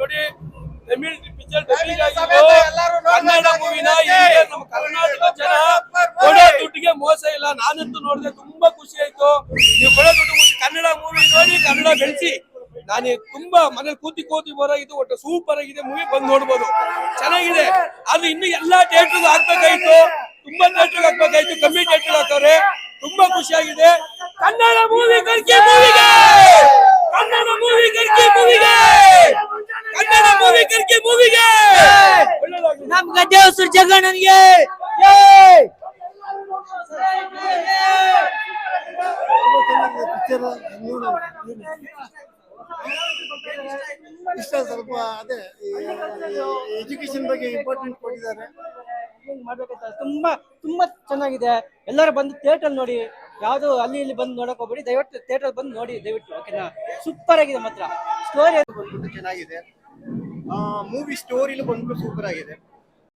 ನೋಡಿ. Tamil picture dubbing ಆಗಿದ್ದು ಕನ್ನಡ ಮೂವಿನ ನಮ್ಮ ಕರ್ನಾಟಕ ಜನ ಕೊಡೋ ದುಡ್ಡಿಗೆ ಮೋಸ ಇಲ್ಲ. ನಾನಂತೂ ನೋಡಿದೆ ತುಂಬಾ ಖುಷಿ ಆಯ್ತು. ನೀವು ಕೊಡೋ ದುಡ್ಡು ಕನ್ನಡ ಮೂವಿ ನೋಡಿ ಕನ್ನಡ ಬೆಳೆಸಿ. ನಾನು ತುಂಬಾ ಮನೇಲಿ ಕೂತಿ ಕೂತಿ ಬರೋಗಿದ್ದು ಇದು ಒಟ್ಟು ಸೂಪರ್ ಆಗಿದೆ. ಮೂವಿ ಬಂದು ನೋಡ್ಬೋದು. ಚೆನ್ನಾಗಿದೆ. ಅದು ಇನ್ನು ಎಲ್ಲಾ ಥಿಯೇಟರ್ ಹಾಕ್ಬೇಕಾಯ್ತು. ತುಂಬಾ ಥಿಯೇಟರ್ ಹಾಕ್ಬೇಕಾಯ್ತು. ಕಮ್ಮಿ ಥಿಯೇಟರ್ ಹಾಕವ್ರೆ ತುಂಬಾ ಖುಷಿಯಾಗಿದೆ ಕನ್ನಡ ಮೂವಿ ಕರ್ಕಿ ಮೂವಿಗೆ ಕನ್ನಡ ಮೂವಿ ಕರ್ಕಿ ಮೂವಿಗೆ ಕರ್ಕಿ ಮೂವಿಗೆ. ನಮ್ ಗದ್ದೆ ಹೊಸರು ಜಗಣ್ಣನಿಗೆ ಇಷ್ಟ ಸ್ವಲ್ಪ ಅದೇ ಎಜುಕೇಶನ್ ಬಗ್ಗೆ ಇಂಪಾರ್ಟೆಂಟ್ ಕೊಟ್ಟಿದ್ದಾರೆ. ಮಾಡ್ಬೇಕಂತ? ತುಂಬಾ ತುಂಬಾ ಚೆನ್ನಾಗಿದೆ. ಎಲ್ಲರೂ ಬಂದು ಥಿಯೇಟರ್ ನೋಡಿ. ಯಾವ್ದು ಅಲ್ಲಿ ಇಲ್ಲಿ ಬಂದು ನೋಡಕ್ ಹೋಗ್ಬೇಡಿ. ದಯವಿಟ್ಟು ಥಿಯೇಟರ್ ಬಂದು ನೋಡಿ ದಯವಿಟ್ಟು ಓಕೆನಾ ಸೂಪರ್ ಆಗಿದೆ ಮಾತ್ರ. ಸ್ಟೋರಿ ಬಂದ್ಬಿಟ್ಟು ಚೆನ್ನಾಗಿದೆ. ಮೂವಿ ಸ್ಟೋರಿಲು ಬಂದ್ಬಿಟ್ಟು ಸೂಪರ್ ಆಗಿದೆ.